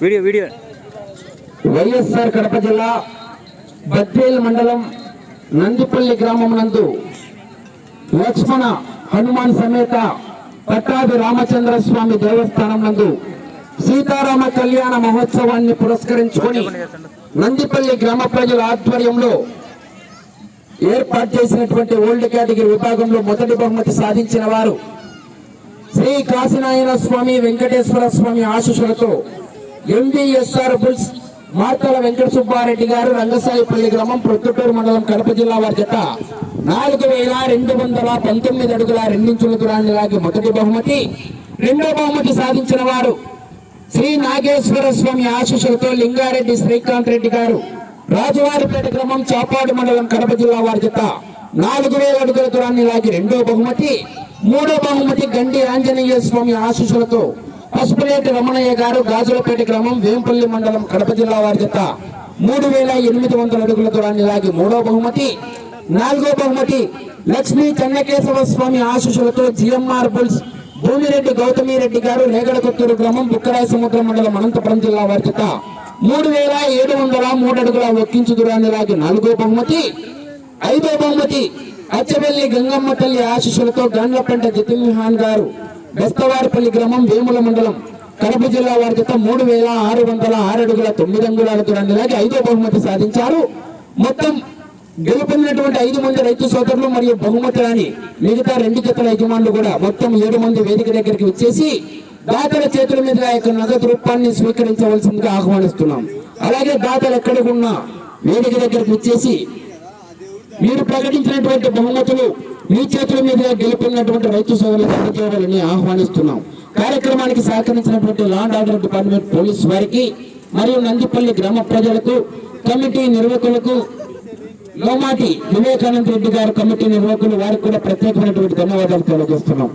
Video video. YSR Kadapa జిల్లా బద్వేల్ మండలం నందిపల్లి గ్రామం నందు లక్ష్మణ హనుమాన్ సమేత పట్టాభి రామచంద్ర స్వామి దేవస్థానం నందు సీతారామ కళ్యాణ మహోత్సవాన్ని పురస్కరించుకొని నందిపల్లి గ్రామ ప్రజల ఆధ్వర్యంలో ఏర్పాటు చేసినటువంటి ఓల్డ్ కేటగిరీ విభాగంలో మొదటి బహుమతి సాధించిన వారు శ్రీ కాశీనాయన స్వామి వెంకటేశ్వర స్వామి ఆశీస్సులతో ఎంబీఎస్ఆర్ బుల్స్ మార్తల వెంకట సుబ్బారెడ్డి గారు రంగసాయిపల్లి గ్రామం ప్రొత్తుటూరు మండలం కడప జిల్లా వారి జత నాలుగు వేల రెండు వందల పంతొమ్మిది అడుగుల రెండించుల దూరాన్ని లాగి మొదటి బహుమతి రెండో బహుమతి సాధించిన వారు శ్రీ నాగేశ్వర స్వామి ఆశీస్సులతో లింగారెడ్డి శ్రీకాంత్ రెడ్డి గారు రాజవారిపేట గ్రామం చాపాడు మండలం కడప జిల్లా వారి జత నాలుగు వేల అడుగుల దూరాన్ని లాగి రెండో బహుమతి మూడో బహుమతి గండి ఆంజనేయ స్వామి ఆశీస్సులతో పసుపులేటి రమణయ్య గారు గాజులపేట గ్రామం వేంపల్లి మండలం కడప జిల్లా వారి జత మూడు వేల ఎనిమిది వందల అడుగుల దూరాన్ని లాగి మూడో బహుమతి నాలుగో బహుమతి లక్ష్మీ చెన్నకేశవ స్వామి ఆశీస్సులతో జిఎంఆర్ బుల్స్ భూమిరెడ్డి గౌతమి రెడ్డి గారు రేగడకొత్తూరు గ్రామం బుక్కరాయ సముద్రం మండలం అనంతపురం జిల్లా వారి జత మూడు వేల ఏడు వందల మూడు అడుగుల ఒక్కించు దూరాన్ని లాగి నాలుగో బహుమతి ఐదో బహుమతి అచ్చవెల్లి గంగమ్మ తల్లి ఆశీస్సులతో గండ్లపంట జతిన్హాన్ గారు బెస్తవారిపల్లి గ్రామం వేముల మండలం కడప జిల్లా వారి జత మూడు వేల ఆరు వందల ఆరు అడుగుల తొమ్మిది అంగుళాల దూరాన్ని లాగి ఐదో బహుమతి సాధించారు. మొత్తం గెలుపొందినటువంటి ఐదు మంది రైతు సోదరులు మరియు బహుమతులని మిగతా రెండు జతల యజమానులు కూడా మొత్తం ఏడు మంది వేదిక దగ్గరికి వచ్చేసి దాతల చేతుల మీద యొక్క నగదు రూపాన్ని స్వీకరించవలసిందిగా ఆహ్వానిస్తున్నాం. అలాగే దాతలు ఎక్కడికున్నా వేదిక దగ్గరికి వచ్చేసి మీరు ప్రకటించినటువంటి బహుమతులు మీ చేతుల మీద గెలుపున్నటువంటి రైతు సోదరులకు అందజేయాలని ఆహ్వానిస్తున్నాం. కార్యక్రమానికి సహకరించినటువంటి లాండ్ ఆర్డర్ డిపార్ట్మెంట్ పోలీస్ వారికి మరియు నందిపల్లి గ్రామ ప్రజలకు కమిటీ నిర్వాహకులకు లోమాటి వివేకానంద రెడ్డి గారు కమిటీ నిర్వాహకులు వారికి కూడా ప్రత్యేకమైనటువంటి ధన్యవాదాలు తెలియజేస్తున్నాం.